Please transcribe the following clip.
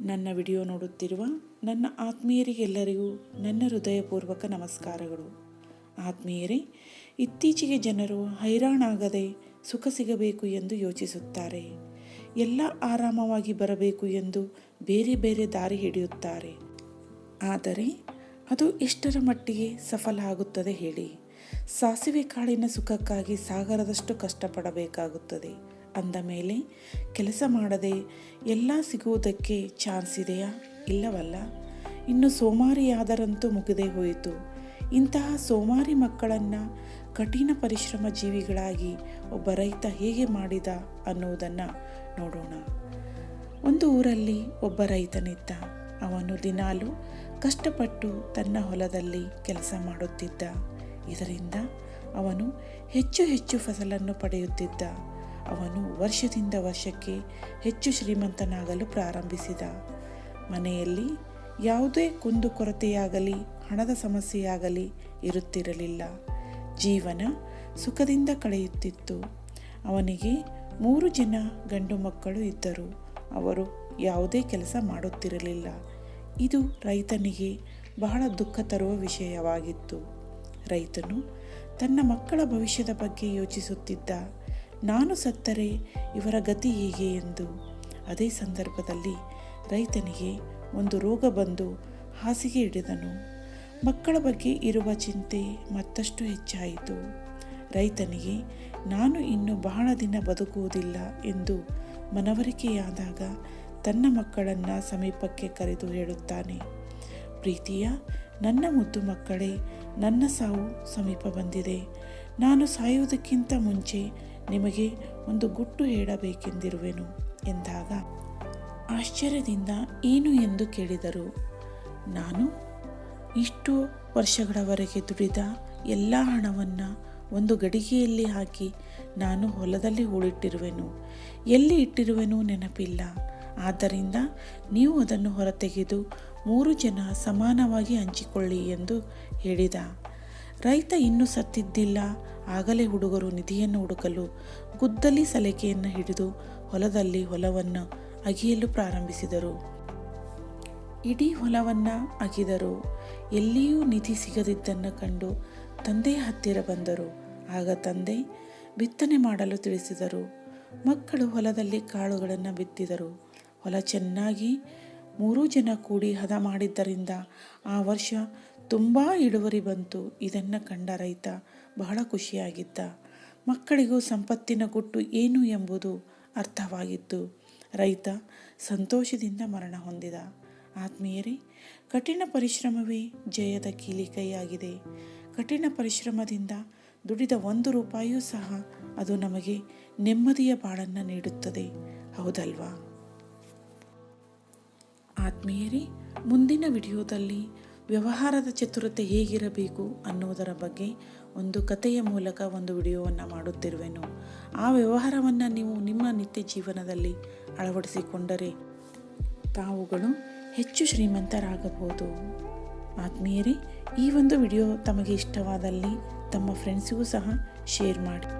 ನನ್ನ ವಿಡಿಯೋ ನೋಡುತ್ತಿರುವ ನನ್ನ ಆತ್ಮೀಯರಿಗೆಲ್ಲರಿಗೂ ನನ್ನ ಹೃದಯಪೂರ್ವಕ ನಮಸ್ಕಾರಗಳು. ಆತ್ಮೀಯರೇ, ಇತ್ತೀಚೆಗೆ ಜನರು ಹೈರಾಣಾಗದೆ ಸುಖ ಸಿಗಬೇಕು ಎಂದು ಯೋಚಿಸುತ್ತಾರೆ. ಎಲ್ಲ ಆರಾಮವಾಗಿ ಬರಬೇಕು ಎಂದು ಬೇರೆ ಬೇರೆ ದಾರಿ ಹಿಡಿಯುತ್ತಾರೆ. ಆದರೆ, ಅದು ಎಷ್ಟರ ಮಟ್ಟಿಗೆ ಸಫಲ ಆಗುತ್ತದೆ ಹೇಳಿ. ಸಾಸಿವೆ ಕಾಳಿನ ಸುಖಕ್ಕಾಗಿ ಸಾಗರದಷ್ಟು ಕಷ್ಟಪಡಬೇಕಾಗುತ್ತದೆ. ಅಂದ ಮೇಲೆ, ಕೆಲಸ ಮಾಡದೆ ಎಲ್ಲ ಸಿಗುವುದಕ್ಕೆ ಚಾನ್ಸ್ ಇದೆಯಾ? ಇಲ್ಲವಲ್ಲ. ಇನ್ನು ಸೋಮಾರಿಯಾದರಂತೂ ಮುಗಿದೇ ಹೋಯಿತು. ಇಂತಹ ಸೋಮಾರಿ ಮಕ್ಕಳನ್ನು ಕಠಿಣ ಪರಿಶ್ರಮ ಜೀವಿಗಳಾಗಿ ಒಬ್ಬ ರೈತ ಹೇಗೆ ಮಾಡಿದ ಅನ್ನುವುದನ್ನು ನೋಡೋಣ. ಒಂದು ಊರಲ್ಲಿ ಒಬ್ಬ ರೈತನಿದ್ದ. ಅವನು ದಿನಾಲು ಕಷ್ಟಪಟ್ಟು ತನ್ನ ಹೊಲದಲ್ಲಿ ಕೆಲಸ ಮಾಡುತ್ತಿದ್ದ. ಇದರಿಂದ ಅವನು ಹೆಚ್ಚು ಹೆಚ್ಚು ಫಸಲನ್ನು ಪಡೆಯುತ್ತಿದ್ದ. ಅವನು ವರ್ಷದಿಂದ ವರ್ಷಕ್ಕೆ ಹೆಚ್ಚು ಶ್ರೀಮಂತನಾಗಲು ಪ್ರಾರಂಭಿಸಿದ. ಮನೆಯಲ್ಲಿ ಯಾವುದೇ ಕುಂದುಕೊರತೆಯಾಗಲಿ ಹಣದ ಸಮಸ್ಯೆಯಾಗಲಿ ಇರುತ್ತಿರಲಿಲ್ಲ. ಜೀವನ ಸುಖದಿಂದ ಕಳೆಯುತ್ತಿತ್ತು. ಅವನಿಗೆ ಮೂರು ಜನ ಗಂಡು ಮಕ್ಕಳು ಇದ್ದರು. ಅವರು ಯಾವುದೇ ಕೆಲಸ ಮಾಡುತ್ತಿರಲಿಲ್ಲ. ಇದು ರೈತನಿಗೆ ಬಹಳ ದುಃಖ ತರುವ ವಿಷಯವಾಗಿತ್ತು. ರೈತನು ತನ್ನ ಮಕ್ಕಳ ಭವಿಷ್ಯದ ಬಗ್ಗೆ ಯೋಚಿಸುತ್ತಿದ್ದ. ನಾನು ಸತ್ತರೆ, ಇವರ ಗತಿ ಹೇಗೆ ಎಂದು. ಅದೇ ಸಂದರ್ಭದಲ್ಲಿ ರೈತನಿಗೆ ಒಂದು ರೋಗ ಬಂದು ಹಾಸಿಗೆ ಹಿಡಿದನು. ಮಕ್ಕಳ ಬಗ್ಗೆ ಇರುವ ಚಿಂತೆ ಮತ್ತಷ್ಟು ಹೆಚ್ಚಾಯಿತು. ರೈತನಿಗೆ, ನಾನು ಇನ್ನು ಬಹಳ ದಿನ ಬದುಕುವುದಿಲ್ಲ ಎಂದು ಮನವರಿಕೆಯಾದಾಗ ತನ್ನ ಮಕ್ಕಳನ್ನು ಸಮೀಪಕ್ಕೆ ಕರೆದು ಹೇಳುತ್ತಾನೆ. ಪ್ರೀತಿಯ, ನನ್ನ ಮುದ್ದು ಮಕ್ಕಳೇ, ನನ್ನ ಸಾವು ಸಮೀಪ ಬಂದಿದೆ. ನಾನು ಸಾಯುವುದಕ್ಕಿಂತ ಮುಂಚೆ ನಿಮಗೆ ಒಂದು ಗುಟ್ಟು ಹೇಳಬೇಕೆಂದಿರುವೆನು ಎಂದಾಗ, ಆಶ್ಚರ್ಯದಿಂದ ಏನು ಎಂದು ಕೇಳಿದರು. ನಾನು ಇಷ್ಟು ವರ್ಷಗಳವರೆಗೆ ದುಡಿದ ಎಲ್ಲ ಹಣವನ್ನು ಒಂದು ಗಡಿಗೆಯಲ್ಲಿ ಹಾಕಿ ನಾನು ಹೊಲದಲ್ಲಿ ಹೂಳಿಟ್ಟಿರುವೆನು. ಎಲ್ಲಿ ಇಟ್ಟಿರುವೆನೂ ನೆನಪಿಲ್ಲ. ಆದ್ದರಿಂದ ನೀವು ಅದನ್ನು ಹೊರತೆಗೆದು ಮೂರು ಜನ ಸಮಾನವಾಗಿ ಹಂಚಿಕೊಳ್ಳಿ ಎಂದು ಹೇಳಿದ. ರೈತ ಇನ್ನೂ ಸತ್ತಿದ್ದಿಲ್ಲ. ಆಗಲೇ ಹುಡುಗರು ನಿಧಿಯನ್ನು ಹುಡುಕಲು ಗುದ್ದಲಿ ಸಲಿಕೆಯನ್ನು ಹಿಡಿದು ಹೊಲದಲ್ಲಿ ಹೊಲವನ್ನು ಅಗಿಯಲು ಪ್ರಾರಂಭಿಸಿದರು. ಇಡೀ ಹೊಲವನ್ನು ಅಗಿದರು. ಎಲ್ಲಿಯೂ ನಿಧಿ ಸಿಗದಿದ್ದನ್ನು ಕಂಡು ತಂದೆಯ ಹತ್ತಿರ ಬಂದರು. ಆಗ ತಂದೆ ಬಿತ್ತನೆ ಮಾಡಲು ತಿಳಿಸಿದರು. ಮಕ್ಕಳು ಹೊಲದಲ್ಲಿ ಕಾಳುಗಳನ್ನು ಬಿತ್ತಿದರು. ಹೊಲ ಚೆನ್ನಾಗಿ ಮೂರೂ ಜನ ಕೂಡಿ ಹದ ಮಾಡಿದ್ದರಿಂದ ಆ ವರ್ಷ ತುಂಬ ಇಳುವರಿ ಬಂತು. ಇದನ್ನು ಕಂಡ ರೈತ ಬಹಳ ಖುಷಿಯಾಗಿದ್ದ. ಮಕ್ಕಳಿಗೂ ಸಂಪತ್ತಿನ ಗುಟ್ಟು ಏನು ಎಂಬುದು ಅರ್ಥವಾಗಿತ್ತು. ರೈತ ಸಂತೋಷದಿಂದ ಮರಣ ಹೊಂದಿದ. ಆತ್ಮೀಯರೇ, ಕಠಿಣ ಪರಿಶ್ರಮವೇ ಜಯದ ಕೀಲಿಕೈಯಾಗಿದೆ. ಕಠಿಣ ಪರಿಶ್ರಮದಿಂದ ದುಡಿದ ಒಂದು ರೂಪಾಯಿಯೂ ಸಹ ಅದು ನಮಗೆ ನೆಮ್ಮದಿಯ ಬಾಳನ್ನು ನೀಡುತ್ತದೆ. ಹೌದಲ್ವಾ? ಆತ್ಮೀಯರೇ, ಮುಂದಿನ ವಿಡಿಯೋದಲ್ಲಿ ವ್ಯವಹಾರದ ಚತುರತೆ ಹೇಗಿರಬೇಕು ಅನ್ನುವುದರ ಬಗ್ಗೆ ಒಂದು ಕಥೆಯ ಮೂಲಕ ಒಂದು ವಿಡಿಯೋವನ್ನು ಮಾಡುತ್ತಿರುವೆನು. ಆ ವ್ಯವಹಾರವನ್ನು ನೀವು ನಿಮ್ಮ ನಿತ್ಯ ಜೀವನದಲ್ಲಿ ಅಳವಡಿಸಿಕೊಂಡರೆ ತಾವುಗಳು ಹೆಚ್ಚು ಶ್ರೀಮಂತರಾಗಬಹುದು. ಆತ್ಮೀಯರೇ, ಈ ಒಂದು ವಿಡಿಯೋ ತಮಗೆ ಇಷ್ಟವಾದಲ್ಲಿ ತಮ್ಮ ಫ್ರೆಂಡ್ಸಿಗೂ ಸಹ ಶೇರ್ ಮಾಡಿ.